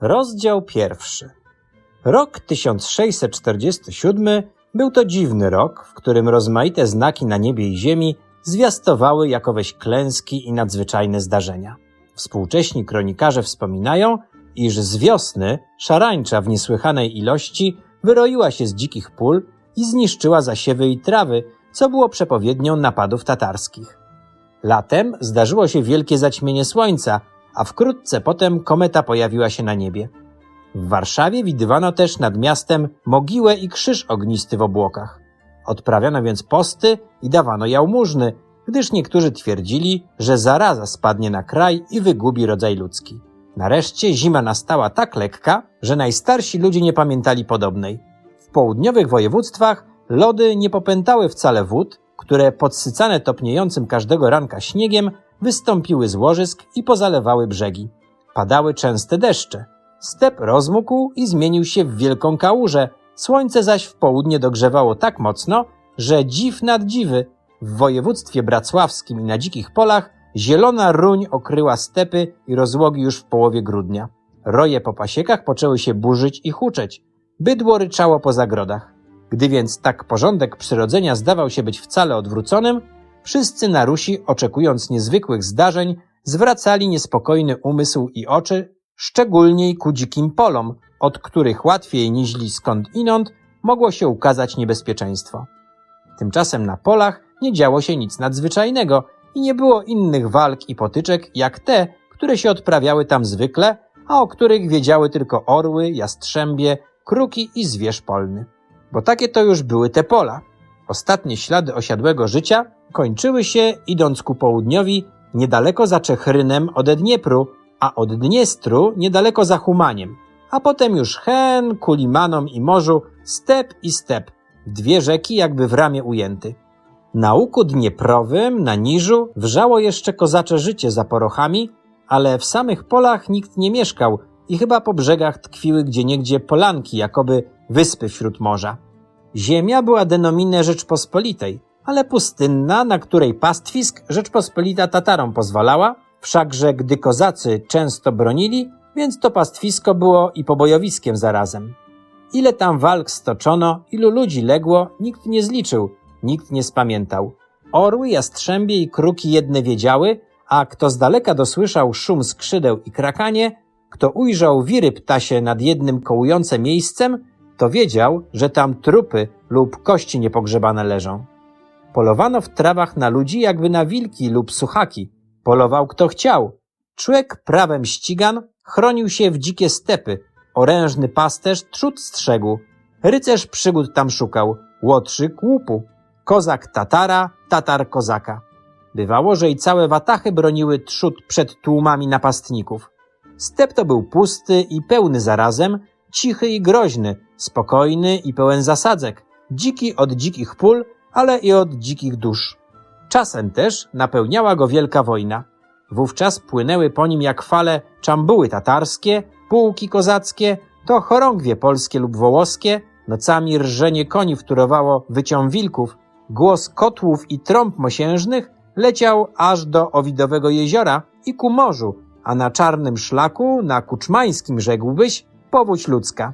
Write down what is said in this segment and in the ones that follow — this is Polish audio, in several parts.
Rozdział pierwszy. Rok 1647 był to dziwny rok, w którym rozmaite znaki na niebie i ziemi zwiastowały jakoweś klęski i nadzwyczajne zdarzenia. Współcześni kronikarze wspominają, iż z wiosny szarańcza w niesłychanej ilości wyroiła się z dzikich pól i zniszczyła zasiewy i trawy, co było przepowiednią napadów tatarskich. Latem zdarzyło się wielkie zaćmienie słońca, a wkrótce potem kometa pojawiła się na niebie. W Warszawie widywano też nad miastem mogiłę i krzyż ognisty w obłokach. Odprawiano więc posty i dawano jałmużny, gdyż niektórzy twierdzili, że zaraza spadnie na kraj i wygubi rodzaj ludzki. Nareszcie zima nastała tak lekka, że najstarsi ludzie nie pamiętali podobnej. W południowych województwach lody nie popętały wcale wód, które podsycane topniejącym każdego ranka śniegiem wystąpiły z łożysk i pozalewały brzegi. Padały częste deszcze. Step rozmógł i zmienił się w wielką kałużę, słońce zaś w południe dogrzewało tak mocno, że dziw nad dziwy. W województwie bracławskim i na dzikich polach zielona ruń okryła stepy i rozłogi już w połowie grudnia. Roje po pasiekach poczęły się burzyć i huczeć. Bydło ryczało po zagrodach. Gdy więc tak porządek przyrodzenia zdawał się być wcale odwróconym, wszyscy na Rusi, oczekując niezwykłych zdarzeń, zwracali niespokojny umysł i oczy szczególniej ku dzikim polom, od których łatwiej niźli skąd inąd mogło się ukazać niebezpieczeństwo. Tymczasem na polach nie działo się nic nadzwyczajnego i nie było innych walk i potyczek jak te, które się odprawiały tam zwykle, a o których wiedziały tylko orły, jastrzębie, kruki i zwierz polny. Bo takie to już były te pola. Ostatnie ślady osiadłego życia kończyły się, idąc ku południowi, niedaleko za Czechrynem od Dniepru, a od Dniestru niedaleko za Humaniem, a potem już hen, ku Limanom i morzu, step i step, dwie rzeki jakby w ramię ujęty. Na łuku Dnieprowym, na Niżu, wrzało jeszcze kozacze życie za porochami, ale w samych polach nikt nie mieszkał i chyba po brzegach tkwiły gdzieniegdzie polanki, jakoby wyspy wśród morza. Ziemia była denomine Rzeczpospolitej, ale pustynna, na której pastwisk Rzeczpospolita Tatarom pozwalała, wszakże gdy kozacy często bronili, więc to pastwisko było i pobojowiskiem zarazem. Ile tam walk stoczono, ilu ludzi legło, nikt nie zliczył, nikt nie spamiętał. Orły, jastrzębie i kruki jedne wiedziały, a kto z daleka dosłyszał szum skrzydeł i krakanie, kto ujrzał wiry ptasie nad jednym kołujące miejscem, to wiedział, że tam trupy lub kości niepogrzebane leżą. Polowano w trawach na ludzi jakby na wilki lub suchaki. Polował kto chciał. Człowiek prawem ścigan chronił się w dzikie stepy. Orężny pasterz trzód strzegł. Rycerz przygód tam szukał. Łotrzyk łupu. Kozak tatara, tatar kozaka. Bywało, że i całe watachy broniły trzód przed tłumami napastników. Step to był pusty i pełny zarazem, cichy i groźny, spokojny i pełen zasadzek, dziki od dzikich pól, ale i od dzikich dusz. Czasem też napełniała go wielka wojna. Wówczas płynęły po nim jak fale czambuły tatarskie, pułki kozackie, to chorągwie polskie lub wołoskie, nocami rżenie koni wtórowało wycią wilków, głos kotłów i trąb mosiężnych leciał aż do Owidowego jeziora i ku morzu, a na czarnym szlaku, na kuczmańskim rzekłbyś, powódź ludzka.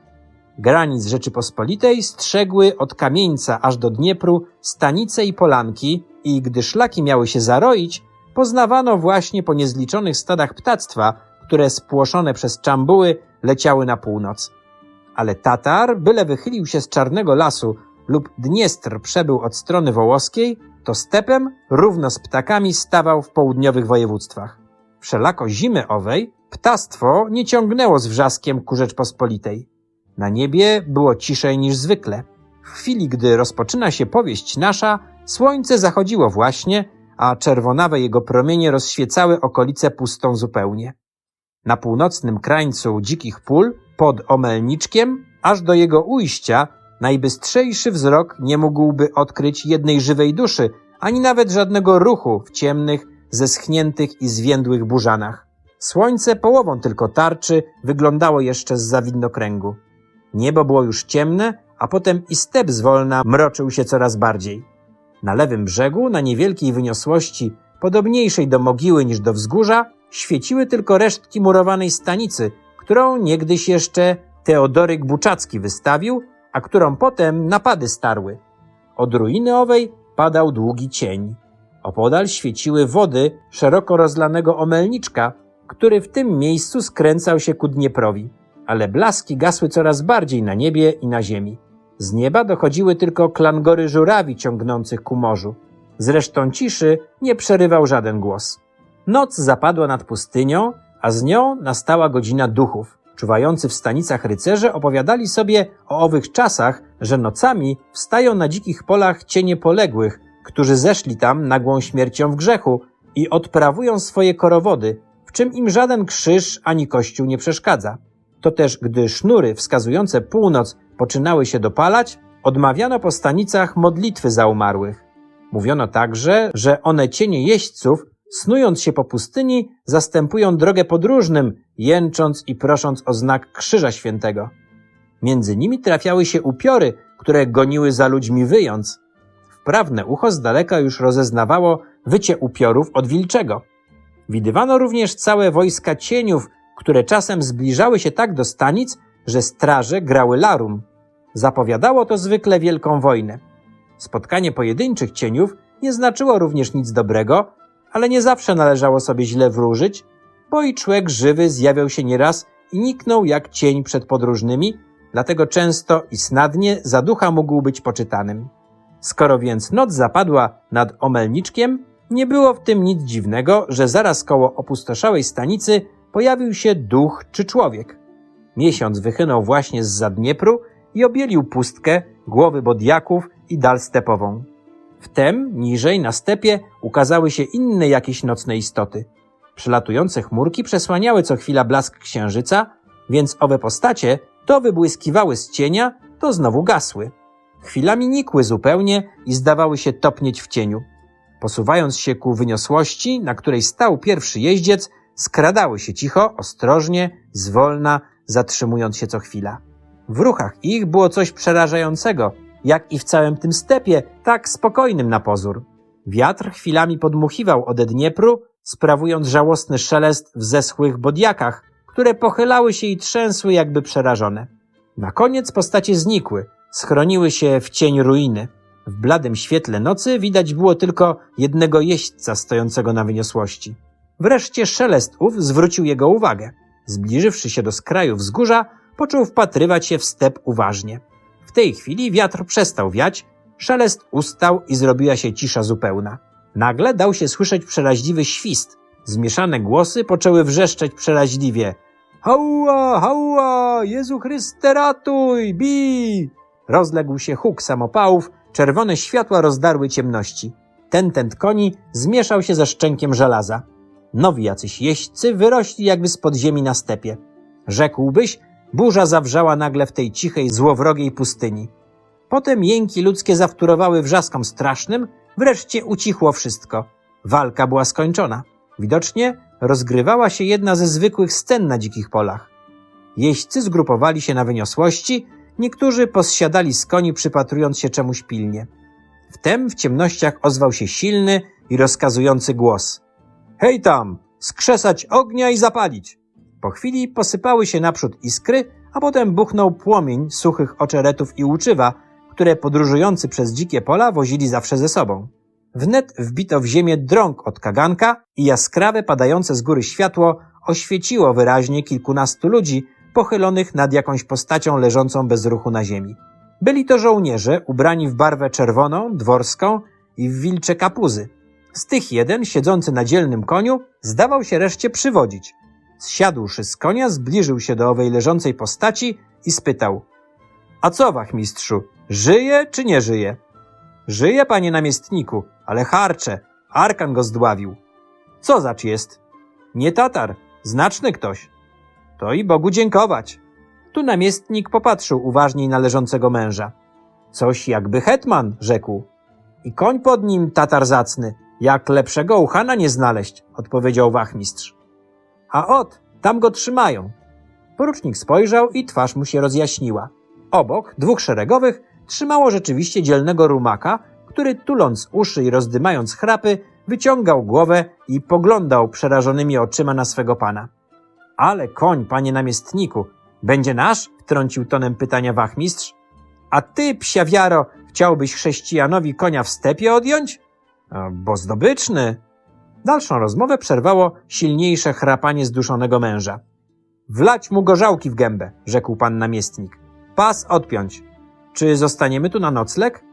Granic Rzeczypospolitej strzegły od Kamieńca aż do Dniepru stanice i polanki i gdy szlaki miały się zaroić, poznawano właśnie po niezliczonych stadach ptactwa, które spłoszone przez czambuły leciały na północ. Ale Tatar, byle wychylił się z czarnego lasu lub Dniestr przebył od strony wołoskiej, to stepem równo z ptakami stawał w południowych województwach. Wszelako zimy owej ptactwo nie ciągnęło z wrzaskiem ku Rzeczpospolitej. Na niebie było ciszej niż zwykle. W chwili, gdy rozpoczyna się powieść nasza, słońce zachodziło właśnie, a czerwonawe jego promienie rozświecały okolice pustą zupełnie. Na północnym krańcu dzikich pól, pod Omelniczkiem, aż do jego ujścia, najbystrzejszy wzrok nie mógłby odkryć jednej żywej duszy, ani nawet żadnego ruchu w ciemnych, zeschniętych i zwiędłych burzanach. Słońce połową tylko tarczy wyglądało jeszcze z zawidnokręgu. Niebo było już ciemne, a potem i step zwolna mroczył się coraz bardziej. Na lewym brzegu, na niewielkiej wyniosłości, podobniejszej do mogiły niż do wzgórza, świeciły tylko resztki murowanej stanicy, którą niegdyś jeszcze Teodoryk Buczacki wystawił, a którą potem napady starły. Od ruiny owej padał długi cień. Opodal świeciły wody szeroko rozlanego omelniczka, który w tym miejscu skręcał się ku Dnieprowi, ale blaski gasły coraz bardziej na niebie i na ziemi. Z nieba dochodziły tylko klangory żurawi ciągnących ku morzu. Zresztą ciszy nie przerywał żaden głos. Noc zapadła nad pustynią, a z nią nastała godzina duchów. Czuwający w stanicach rycerze opowiadali sobie o owych czasach, że nocami wstają na dzikich polach cienie poległych, którzy zeszli tam nagłą śmiercią w grzechu i odprawują swoje korowody, czym im żaden krzyż ani kościół nie przeszkadza. To też, gdy sznury wskazujące północ poczynały się dopalać, odmawiano po stanicach modlitwy za umarłych. Mówiono także, że one cienie jeźdźców, snując się po pustyni, zastępują drogę podróżnym, jęcząc i prosząc o znak Krzyża Świętego. Między nimi trafiały się upiory, które goniły za ludźmi wyjąc. Wprawne ucho z daleka już rozeznawało wycie upiorów od wilczego. Widywano również całe wojska cieniów, które czasem zbliżały się tak do stanic, że straże grały larum. Zapowiadało to zwykle wielką wojnę. Spotkanie pojedynczych cieniów nie znaczyło również nic dobrego, ale nie zawsze należało sobie źle wróżyć, bo i człowiek żywy zjawiał się nieraz i niknął jak cień przed podróżnymi, dlatego często i snadnie za ducha mógł być poczytanym. Skoro więc noc zapadła nad Omelniczkiem, nie było w tym nic dziwnego, że zaraz koło opustoszałej stanicy pojawił się duch czy człowiek. Miesiąc wychynął właśnie z Zadniepru i obielił pustkę, głowy bodjaków i dal stepową. Wtem, niżej, na stepie, ukazały się inne jakieś nocne istoty. Przelatujące chmurki przesłaniały co chwila blask księżyca, więc owe postacie to wybłyskiwały z cienia, to znowu gasły. Chwilami nikły zupełnie i zdawały się topnieć w cieniu. Posuwając się ku wyniosłości, na której stał pierwszy jeździec, skradały się cicho, ostrożnie, zwolna, zatrzymując się co chwila. W ruchach ich było coś przerażającego, jak i w całym tym stepie, tak spokojnym na pozór. Wiatr chwilami podmuchiwał ode Dniepru, sprawując żałosny szelest w zeschłych bodjakach, które pochylały się i trzęsły jakby przerażone. Na koniec postacie znikły, schroniły się w cień ruiny. W bladym świetle nocy widać było tylko jednego jeźdźca stojącego na wyniosłości. Wreszcie szelest ów zwrócił jego uwagę. Zbliżywszy się do skraju wzgórza, począł wpatrywać się w step uważnie. W tej chwili wiatr przestał wiać, szelest ustał i zrobiła się cisza zupełna. Nagle dał się słyszeć przeraźliwy świst. Zmieszane głosy poczęły wrzeszczeć przeraźliwie. Hała, hała, Jezu Chryste ratuj, bij! Rozległ się huk samopałów, czerwone światła rozdarły ciemności. Ten tent koni zmieszał się ze szczękiem żelaza. Nowi jacyś jeźdźcy wyrośli jakby z podziemi na stepie. Rzekłbyś, burza zawrzała nagle w tej cichej, złowrogiej pustyni. Potem jęki ludzkie zawtórowały wrzaskom strasznym, wreszcie ucichło wszystko. Walka była skończona. Widocznie rozgrywała się jedna ze zwykłych scen na dzikich polach. Jeźdźcy zgrupowali się na wyniosłości, niektórzy posiadali z koni przypatrując się czemuś pilnie. Wtem w ciemnościach ozwał się silny i rozkazujący głos. Hej tam! Skrzesać ognia i zapalić! Po chwili posypały się naprzód iskry, a potem buchnął płomień suchych oczeretów i łuczywa, które podróżujący przez dzikie pola wozili zawsze ze sobą. Wnet wbito w ziemię drąg od kaganka i jaskrawe padające z góry światło oświeciło wyraźnie kilkunastu ludzi pochylonych nad jakąś postacią leżącą bez ruchu na ziemi. Byli to żołnierze ubrani w barwę czerwoną, dworską i w wilcze kapuzy. Z tych jeden, siedzący na dzielnym koniu, zdawał się reszcie przywodzić. Zsiadłszy z konia, zbliżył się do owej leżącej postaci i spytał. A co, wachmistrzu, żyje czy nie żyje? Żyje, panie namiestniku, ale harcze. Arkan go zdławił. Co zacz jest? Nie Tatar, znaczny ktoś. To i Bogu dziękować. Tu namiestnik popatrzył uważniej na leżącego męża. Coś jakby hetman, rzekł. I koń pod nim, Tatar zacny, jak lepszego uchana nie znaleźć, odpowiedział wachmistrz. A ot, tam go trzymają. Porucznik spojrzał i twarz mu się rozjaśniła. Obok, dwóch szeregowych, trzymało rzeczywiście dzielnego rumaka, który tuląc uszy i rozdymając chrapy, wyciągał głowę i poglądał przerażonymi oczyma na swego pana. Ale koń, panie namiestniku, będzie nasz? wtrącił tonem pytania wachmistrz. A ty, psiawiaro, chciałbyś chrześcijanowi konia w stepie odjąć? Bo zdobyczny. Dalszą rozmowę przerwało silniejsze chrapanie zduszonego męża. Wlać mu gorzałki w gębę, rzekł pan namiestnik. Pas odpiąć. Czy zostaniemy tu na nocleg?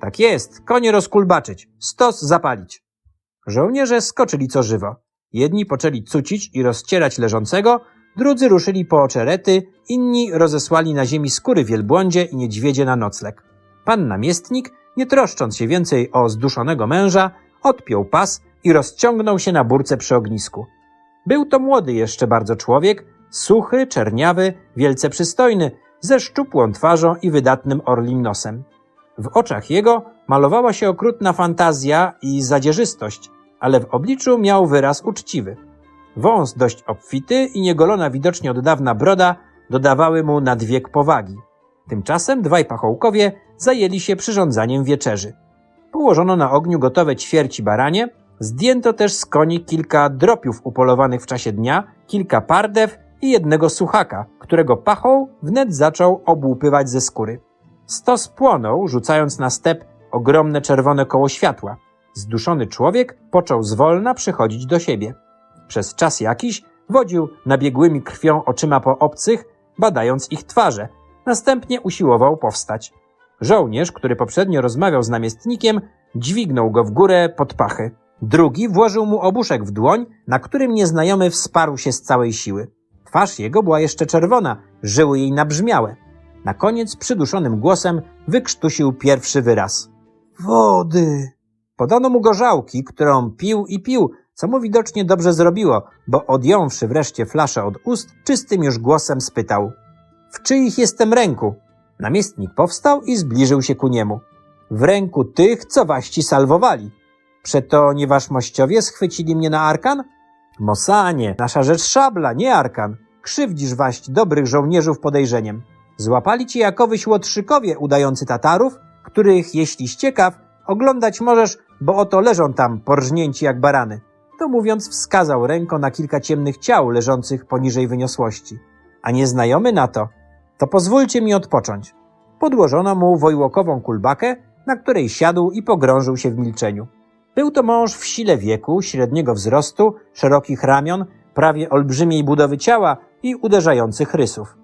Tak jest, konie rozkulbaczyć, stos zapalić. Żołnierze skoczyli co żywo. Jedni poczęli cucić i rozcierać leżącego, drudzy ruszyli po oczerety, inni rozesłali na ziemi skóry wielbłądzie i niedźwiedzie na nocleg. Pan namiestnik, nie troszcząc się więcej o zduszonego męża, odpiął pas i rozciągnął się na burce przy ognisku. Był to młody jeszcze bardzo człowiek, suchy, czerniawy, wielce przystojny, ze szczupłą twarzą i wydatnym orlim nosem. W oczach jego malowała się okrutna fantazja i zadzierzystość, ale w obliczu miał wyraz uczciwy. Wąs dość obfity i niegolona widocznie od dawna broda dodawały mu nadwiek powagi. Tymczasem dwaj pachołkowie zajęli się przyrządzaniem wieczerzy. Położono na ogniu gotowe ćwierci baranie, zdjęto też z koni kilka dropiów upolowanych w czasie dnia, kilka pardew i jednego suchaka, którego pachoł wnet zaczął obłupywać ze skóry. Stos płonął, rzucając na step ogromne czerwone koło światła. Zduszony człowiek począł zwolna przychodzić do siebie. Przez czas jakiś wodził nabiegłymi krwią oczyma po obcych, badając ich twarze. Następnie usiłował powstać. Żołnierz, który poprzednio rozmawiał z namiestnikiem, dźwignął go w górę pod pachy. Drugi włożył mu obuszek w dłoń, na którym nieznajomy wsparł się z całej siły. Twarz jego była jeszcze czerwona, żyły jej nabrzmiałe. Na koniec przyduszonym głosem wykrztusił pierwszy wyraz. Wody! Podano mu gorzałki, którą pił i pił, co mu widocznie dobrze zrobiło, bo odjąwszy wreszcie flaszę od ust, czystym już głosem spytał. W czyich jestem ręku? Namiestnik powstał i zbliżył się ku niemu. W ręku tych, co waści salwowali. Przeto nie waszmościowie schwycili mnie na arkan? Mosanie, nasza rzecz szabla, nie arkan. Krzywdzisz waść dobrych żołnierzów podejrzeniem. Złapali ci jakowyś łotrzykowie udający Tatarów, których, jeśli ciekaw, oglądać możesz, bo oto leżą tam, porżnięci jak barany. To mówiąc, wskazał ręką na kilka ciemnych ciał leżących poniżej wyniosłości. A nieznajomy na to, to pozwólcie mi odpocząć. Podłożono mu wojłokową kulbakę, na której siadł i pogrążył się w milczeniu. Był to mąż w sile wieku, średniego wzrostu, szerokich ramion, prawie olbrzymiej budowy ciała i uderzających rysów.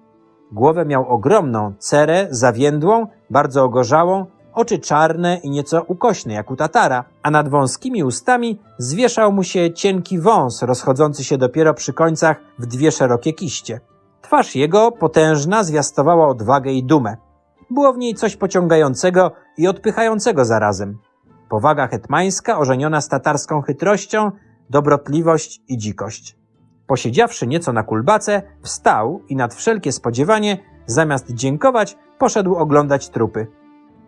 Głowę miał ogromną, cerę, zawiędłą, bardzo ogorzałą, oczy czarne i nieco ukośne jak u tatara, a nad wąskimi ustami zwieszał mu się cienki wąs rozchodzący się dopiero przy końcach w dwie szerokie kiście. Twarz jego, potężna, zwiastowała odwagę i dumę. Było w niej coś pociągającego i odpychającego zarazem. Powaga hetmańska ożeniona z tatarską chytrością, dobrotliwość i dzikość. Posiedziawszy nieco na kulbace, wstał i nad wszelkie spodziewanie, zamiast dziękować, poszedł oglądać trupy.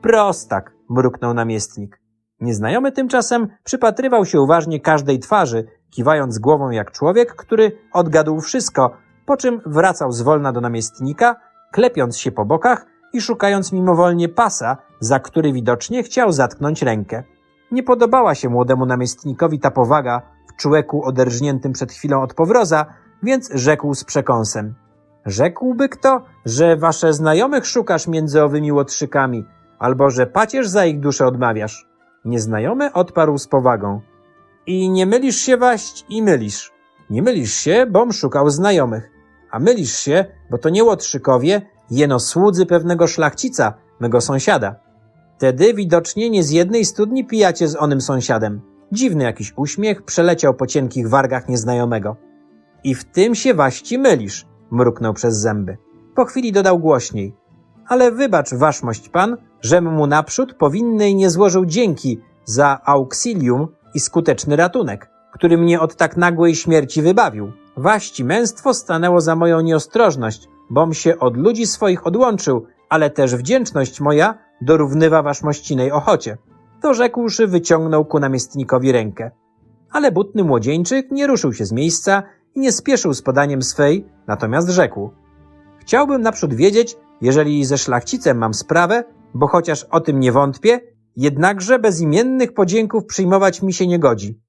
Prostak, mruknął namiestnik. Nieznajomy tymczasem przypatrywał się uważnie każdej twarzy, kiwając głową jak człowiek, który odgadł wszystko, po czym wracał zwolna do namiestnika, klepiąc się po bokach i szukając mimowolnie pasa, za który widocznie chciał zatknąć rękę. Nie podobała się młodemu namiestnikowi ta powaga w człeku oderżniętym przed chwilą od powroza, więc rzekł z przekąsem. Rzekłby kto, że wasze znajomych szukasz między owymi łotrzykami, albo że pacierz za ich duszę odmawiasz. Nieznajomy odparł z powagą. I nie mylisz się waść i mylisz. Nie mylisz się, bom szukał znajomych. A mylisz się, bo to nie łotrzykowie, jeno słudzy pewnego szlachcica, mego sąsiada. Tedy widocznie nie z jednej studni pijacie z onym sąsiadem. Dziwny jakiś uśmiech przeleciał po cienkich wargach nieznajomego. I w tym się waści mylisz, mruknął przez zęby. Po chwili dodał głośniej. Ale wybacz, waszmość pan, żem mu naprzód powinnej nie złożył dzięki za auxilium i skuteczny ratunek, który mnie od tak nagłej śmierci wybawił. Waści męstwo stanęło za moją nieostrożność, bom się od ludzi swoich odłączył, ale też wdzięczność moja dorównywa waszmościnej ochocie. To rzekłszy, wyciągnął ku namiestnikowi rękę. Ale butny młodzieńczyk nie ruszył się z miejsca i nie spieszył z podaniem swej, natomiast rzekł. Chciałbym naprzód wiedzieć, jeżeli ze szlachcicem mam sprawę, bo chociaż o tym nie wątpię, jednakże bezimiennych podzięków przyjmować mi się nie godzi.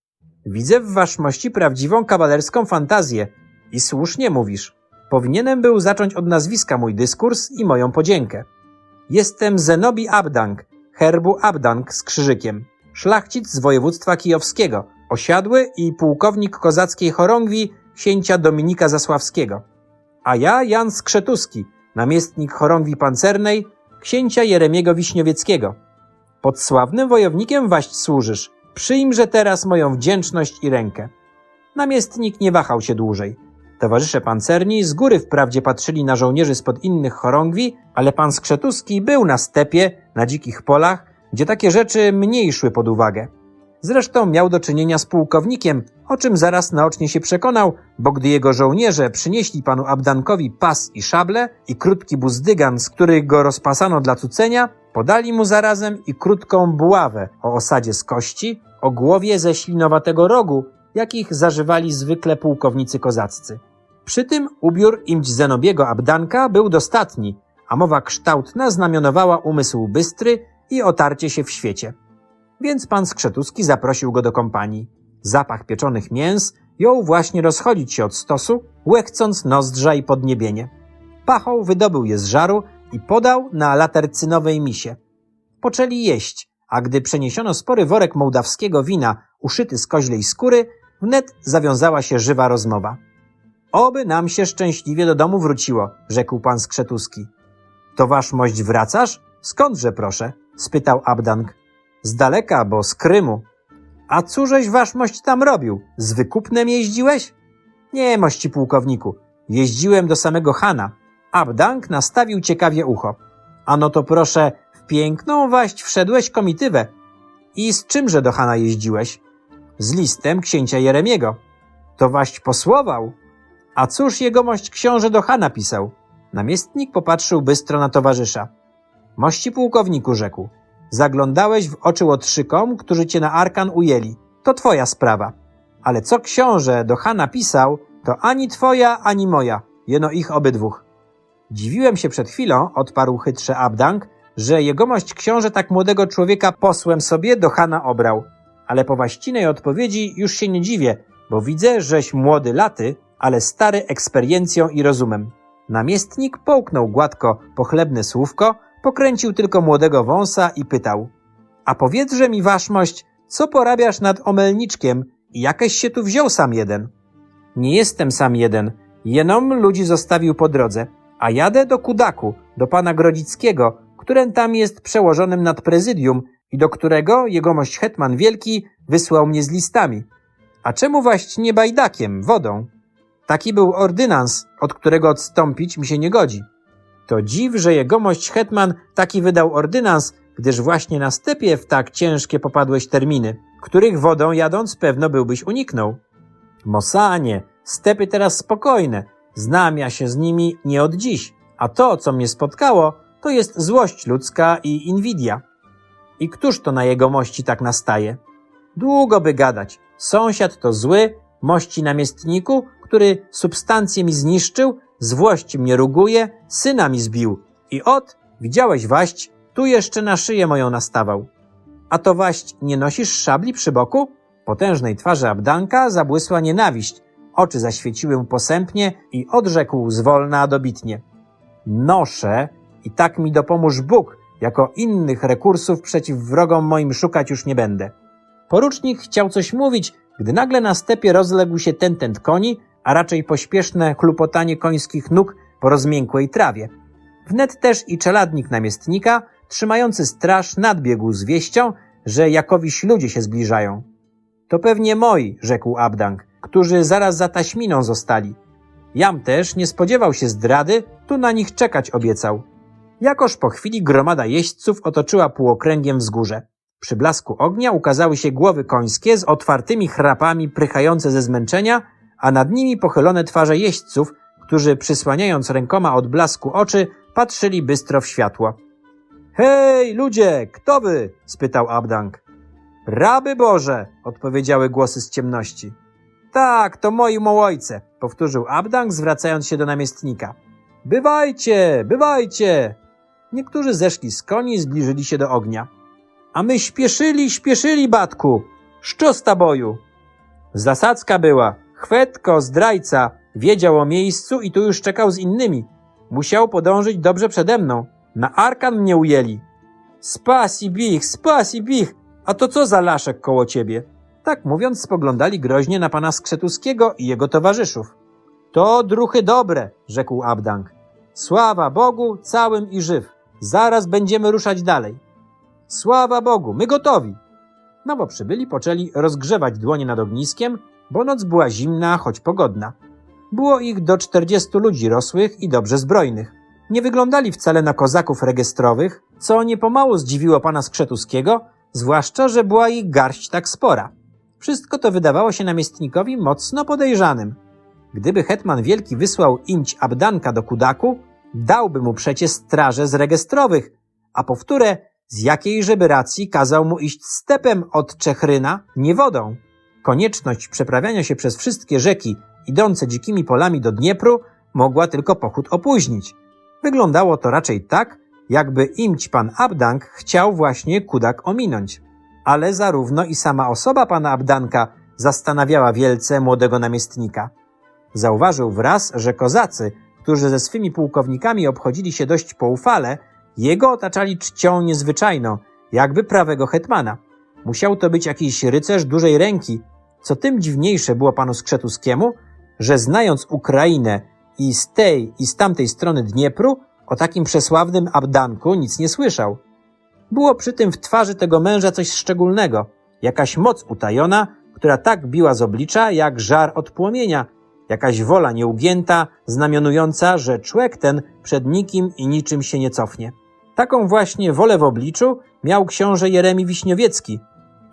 Widzę w waszmości prawdziwą kawalerską fantazję I słusznie mówisz. Powinienem był zacząć od nazwiska mój dyskurs i moją podziękę. Jestem Zenobi Abdank, herbu Abdank z krzyżykiem. Szlachcic z województwa kijowskiego, osiadły i pułkownik kozackiej chorągwi księcia Dominika Zasławskiego. A ja Jan Skrzetuski, namiestnik chorągwi pancernej księcia Jeremiego Wiśniowieckiego. Pod sławnym wojownikiem waść służysz. Przyjmże teraz moją wdzięczność i rękę. Namiestnik nie wahał się dłużej. Towarzysze pancerni z góry wprawdzie patrzyli na żołnierzy spod innych chorągwi, ale pan Skrzetuski był na stepie, na dzikich polach, gdzie takie rzeczy mniej szły pod uwagę. Zresztą miał do czynienia z pułkownikiem, o czym zaraz naocznie się przekonał, bo gdy jego żołnierze przynieśli panu Abdankowi pas i szable i krótki buzdygan, z których go rozpasano dla cucenia, podali mu zarazem i krótką buławę o osadzie z kości, o głowie ze ślinowatego rogu, jakich zażywali zwykle pułkownicy kozaccy. Przy tym ubiór imć Zenobiego Abdanka był dostatni, a mowa kształtna znamionowała umysł bystry i otarcie się w świecie. Więc pan Skrzetuski zaprosił go do kompanii. Zapach pieczonych mięs jął właśnie rozchodzić się od stosu, łechcąc nozdrza i podniebienie. Pachoł wydobył je z żaru i podał na latercynowej misie. Poczęli jeść, a gdy przeniesiono spory worek mołdawskiego wina uszyty z koźlej skóry, wnet zawiązała się żywa rozmowa. Oby nam się szczęśliwie do domu wróciło, rzekł pan Skrzetuski. To wasz mość wracasz? Skądże proszę? spytał Abdank. Z daleka, bo z Krymu. A cóżeś wasz mość tam robił? Z wykupnem jeździłeś? Nie, mości pułkowniku. Jeździłem do samego Hana. Abdank nastawił ciekawie ucho. Ano to proszę, w piękną waść wszedłeś komitywę. I z czymże do Hana jeździłeś? Z listem księcia Jeremiego. To waść posłował. A cóż jegomość książę do Hana pisał? Namiestnik popatrzył bystro na towarzysza. Mości pułkowniku rzekł. Zaglądałeś w oczy łotrzykom, którzy cię na arkan ujęli. To twoja sprawa. Ale co książę do Hana pisał, to ani twoja, ani moja. Jeno ich obydwóch. Dziwiłem się przed chwilą, odparł chytrze Abdank, że jegomość książę tak młodego człowieka posłem sobie do Hana obrał. Ale po właścinej odpowiedzi już się nie dziwię, bo widzę, żeś młody laty, ale stary eksperiencją i rozumem. Namiestnik połknął gładko pochlebne słówko, pokręcił tylko młodego wąsa i pytał. A powiedzże mi waszmość, co porabiasz nad omelniczkiem i jakeś się tu wziął sam jeden? Nie jestem sam jeden, jenom ludzi zostawił po drodze, a jadę do Kudaku, do pana Grodzickiego, którym tam jest przełożonym nad prezydium i do którego jegomość hetman wielki wysłał mnie z listami. A czemu właśnie nie bajdakiem, wodą? Taki był ordynans, od którego odstąpić mi się nie godzi. To dziw, że jegomość hetman taki wydał ordynans, gdyż właśnie na stepie w tak ciężkie popadłeś terminy, których wodą jadąc pewno byłbyś uniknął. Mosanie, stepy teraz spokojne, znam ja się z nimi nie od dziś, a to, co mnie spotkało, to jest złość ludzka i inwidia. I któż to na jegomości tak nastaje? Długo by gadać. Sąsiad to zły, mości namiestniku, który substancję mi zniszczył, złość mnie ruguje, syna mi zbił. I ot, widziałeś waść, tu jeszcze na szyję moją nastawał. A to waść, nie nosisz szabli przy boku? Potężnej twarzy Abdanka zabłysła nienawiść, oczy zaświeciły mu posępnie i odrzekł zwolna dobitnie. Noszę i tak mi dopomóż Bóg, jako innych rekursów przeciw wrogom moim szukać już nie będę. Porucznik chciał coś mówić, gdy nagle na stepie rozległ się tentent koni, a raczej pośpieszne chlupotanie końskich nóg po rozmiękłej trawie. Wnet też i czeladnik namiestnika, trzymający straż, nadbiegł z wieścią, że jakowiś ludzie się zbliżają. To pewnie moi, rzekł Abdank, którzy zaraz za taśminą zostali. Jam też nie spodziewał się zdrady, tu na nich czekać obiecał. Jakoż po chwili gromada jeźdźców otoczyła półokręgiem wzgórze. Przy blasku ognia ukazały się głowy końskie z otwartymi chrapami prychające ze zmęczenia, a nad nimi pochylone twarze jeźdźców, którzy przysłaniając rękoma od blasku oczy, patrzyli bystro w światło. Hej, ludzie, kto wy? spytał Abdank. Raby Boże, odpowiedziały głosy z ciemności. Tak, to moi mołojce, powtórzył Abdank, zwracając się do namiestnika. Bywajcie, bywajcie! Niektórzy zeszli z koni i zbliżyli się do ognia. A my śpieszyli, śpieszyli, batku! Szczosta boju! Zasadzka była, chwetko, zdrajca, Wiedział o miejscu i tu już czekał z innymi. Musiał podążyć dobrze przede mną. Na arkan mnie ujęli. Spasi bich, spasi bich, a to co za laszek koło ciebie? Tak mówiąc, spoglądali groźnie na pana Skrzetuskiego i jego towarzyszów. To druchy dobre, rzekł Abdank. Sława Bogu, całym i żyw. Zaraz będziemy ruszać dalej. Sława Bogu, my gotowi. Nowo przybyli poczęli rozgrzewać dłonie nad ogniskiem, bo noc była zimna, choć pogodna. Było ich do czterdziestu ludzi rosłych i dobrze zbrojnych. Nie wyglądali wcale na kozaków rejestrowych, co niepomału zdziwiło pana Skrzetuskiego, zwłaszcza, że była ich garść tak spora. Wszystko to wydawało się namiestnikowi mocno podejrzanym. Gdyby hetman wielki wysłał imć Abdanka do Kudaku, dałby mu przecie straże z rejestrowych, a powtórę z jakiejżeby racji kazał mu iść stepem od Czechryna, nie wodą. Konieczność przeprawiania się przez wszystkie rzeki idące dzikimi polami do Dniepru mogła tylko pochód opóźnić. Wyglądało to raczej tak, jakby imć pan Abdank chciał właśnie Kudak ominąć. Ale zarówno i sama osoba pana Abdanka zastanawiała wielce młodego namiestnika. Zauważył wraz, że kozacy, którzy ze swymi pułkownikami obchodzili się dość poufale, jego otaczali czcią niezwyczajną, jakby prawego hetmana. Musiał to być jakiś rycerz dużej ręki, co tym dziwniejsze było panu Skrzetuskiemu, że znając Ukrainę i z tej i z tamtej strony Dniepru, o takim przesławnym Abdanku nic nie słyszał. Było przy tym w twarzy tego męża coś szczególnego, jakaś moc utajona, która tak biła z oblicza jak żar od płomienia, jakaś wola nieugięta, znamionująca, że człowiek ten przed nikim i niczym się nie cofnie. Taką właśnie wolę w obliczu miał książę Jeremi Wiśniowiecki,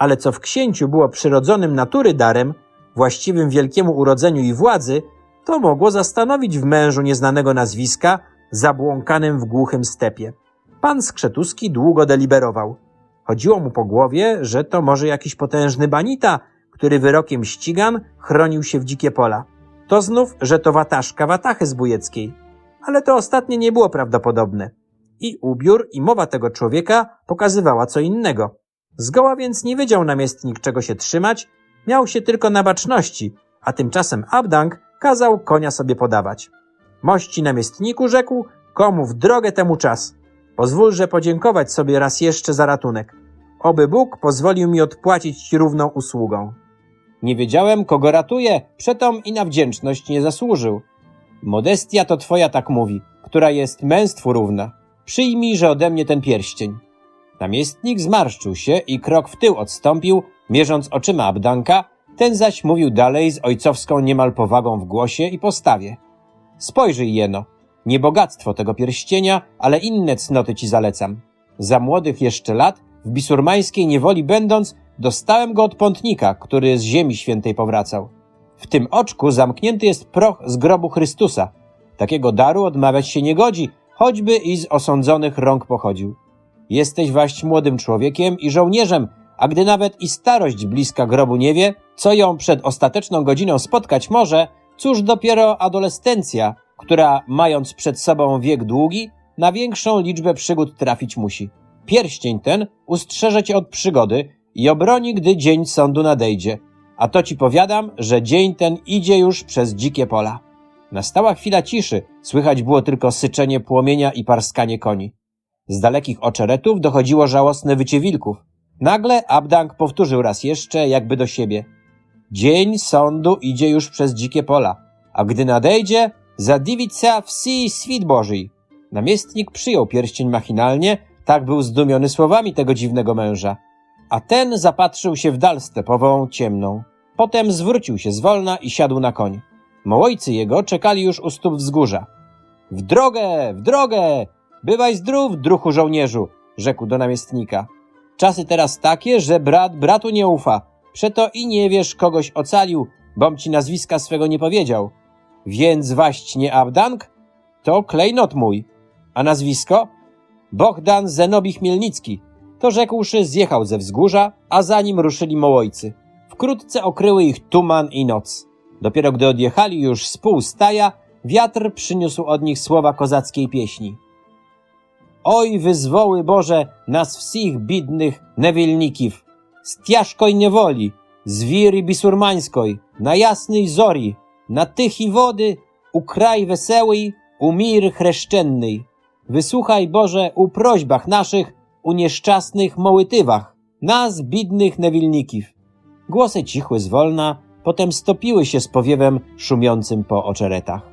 ale co w księciu było przyrodzonym natury darem, właściwym wielkiemu urodzeniu i władzy, to mogło zastanowić w mężu nieznanego nazwiska, zabłąkanym w głuchym stepie. Pan Skrzetuski długo deliberował. Chodziło mu po głowie, że to może jakiś potężny banita, który wyrokiem ścigan chronił się w dzikie pola. To znów, że to wataszka watachy zbójeckiej. Ale to ostatnie nie było prawdopodobne. I ubiór i mowa tego człowieka pokazywała co innego. Zgoła więc nie wiedział namiestnik czego się trzymać, miał się tylko na baczności, a tymczasem Abdank kazał konia sobie podawać. Mości namiestniku rzekł, komu w drogę temu czas. Pozwólże podziękować sobie raz jeszcze za ratunek. Oby Bóg pozwolił mi odpłacić ci równą usługą. Nie wiedziałem, kogo ratuje, przetom i na wdzięczność nie zasłużył. Modestia to twoja tak mówi, która jest męstwu równa. Przyjmij, że ode mnie ten pierścień. Namiestnik zmarszczył się i krok w tył odstąpił, mierząc oczyma Abdanka, ten zaś mówił dalej z ojcowską niemal powagą w głosie i postawie. Spojrzyj jeno, nie bogactwo tego pierścienia, ale inne cnoty ci zalecam. Za młodych jeszcze lat, w bisurmańskiej niewoli będąc, dostałem go od pątnika, który z ziemi świętej powracał. W tym oczku zamknięty jest proch z grobu Chrystusa. Takiego daru odmawiać się nie godzi, choćby i z osądzonych rąk pochodził. Jesteś waść młodym człowiekiem i żołnierzem, a gdy nawet i starość bliska grobu nie wie, co ją przed ostateczną godziną spotkać może, cóż dopiero adolescencja, która, mając przed sobą wiek długi, na większą liczbę przygód trafić musi. Pierścień ten ustrzeże cię od przygody i obroni, gdy dzień sądu nadejdzie. A to ci powiadam, że dzień ten idzie już przez dzikie pola. Nastała chwila ciszy, słychać było tylko syczenie płomienia i parskanie koni. Z dalekich oczeretów dochodziło żałosne wycie wilków. Nagle Abdank powtórzył raz jeszcze, jakby do siebie. Dzień sądu idzie już przez dzikie pola, a gdy nadejdzie, zadiwić się wsi świt Boży. Namiestnik przyjął pierścień machinalnie, tak był zdumiony słowami tego dziwnego męża. A ten zapatrzył się w dal stepową, ciemną. Potem zwrócił się zwolna i siadł na koń. Mołojcy jego czekali już u stóp wzgórza. W drogę, w drogę! Bywaj zdrów, druhu żołnierzu, rzekł do namiestnika. Czasy teraz takie, że brat bratu nie ufa. Przeto i nie wiesz, kogoś ocalił, bom ci nazwiska swego nie powiedział. Więc waść nie Abdank? To klejnot mój. A nazwisko? Bohdan Zenobi Chmielnicki. To rzekłszy zjechał ze wzgórza, a za nim ruszyli Mołojcy. Wkrótce okryły ich tuman i noc. Dopiero gdy odjechali już z pół staja, wiatr przyniósł od nich słowa kozackiej pieśni. Oj, wyzwoły Boże, nas wsich bidnych newielnikiw, z tiażkoj niewoli, z wiry bisurmańskoj, na jasnej zori, na tychi wody, u kraj weseły, u mir chreszczenny. Wysłuchaj Boże u prośbach naszych, u nieszczęsnych mołytywach, nas bidnych newilników. Głosy cichły zwolna, potem stopiły się z powiewem szumiącym po oczeretach.